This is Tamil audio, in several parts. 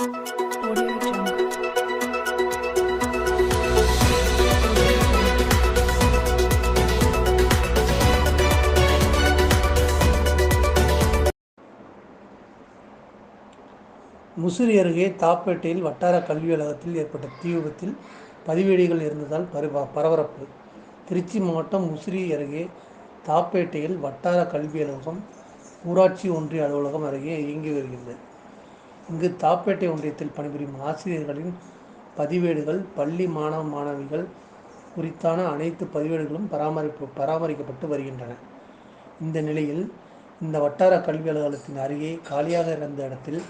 முசிறி அருகே தாப்பேட்டையில் வட்டார கல்வி அலுவலகத்தில் ஏற்பட்ட தீ விபத்தில் பதிவேடிகள் இருந்ததால் பரிவ பரபரப்பு. திருச்சி மாவட்டம் முசிறி அருகே தாப்பேட்டையில் வட்டார கல்வி அலுவலகம் ஊராட்சி ஒன்றிய அலுவலகம் அருகே இயங்கி வருகிறது. இங்கு தாப்பேட்டை ஒன்றியத்தில் பணிபுரியும் ஆசிரியர்களின் பதிவேடுகள் பள்ளி மாணவ மாணவிகள் குறித்தான அனைத்து பதிவேடுகளும் பராமரிப்பு பராமரிக்கப்பட்டு வருகின்றன. இந்த நிலையில் இந்த வட்டார கல்வி அலுவலகத்தின் அருகே காலியாக இருந்த இடத்தில்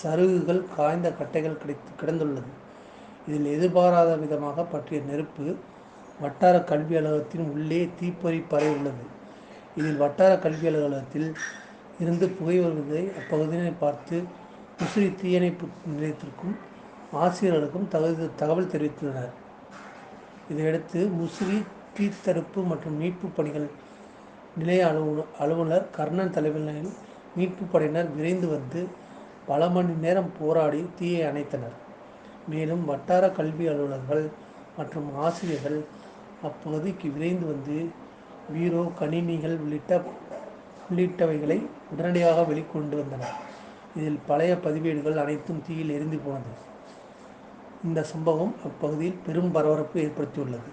சருகுகள் காய்ந்த கட்டைகள் கிடைத்து கிடந்துள்ளது. இதில் எதிர்பாராத விதமாக பற்றிய நெருப்பு வட்டார கல்வி அலுவலகத்தின் உள்ளே தீப்பொறி பரவி உள்ளது. இதில் வட்டார கல்வி அலுவலகத்தில் இருந்து புகை வருவதை அப்பகுதியினை பார்த்து முசிறி தீயணைப்பு நிலையத்திற்கும் ஆசிரியர்களுக்கும் தகவல் தகவல் தெரிவித்துள்ளனர். இதையடுத்து முசிறி தீத்தடுப்பு மற்றும் மீட்பு பணிகள் நிலைய அலுவ அலுவலர் கர்ணன் தலைமையில் மீட்பு படையினர் விரைந்து வந்து பல மணி நேரம் போராடி தீயை அணைத்தனர். மேலும் வட்டார கல்வி அலுவலர்கள் மற்றும் ஆசிரியர்கள் அப்பகுதிக்கு விரைந்து வந்து பீரோ கணினிகள் உள்ளிட்ட உள்ளிட்டவைகளை உடனடியாக வெளிக்கொண்டு வந்தனர். இதில் பழைய பதிவேடுகள் அனைத்தும் தீயில் எரிந்து போனது. இந்த சம்பவம் அப்பகுதியில் பெரும் பரபரப்பு ஏற்படுத்தியுள்ளது.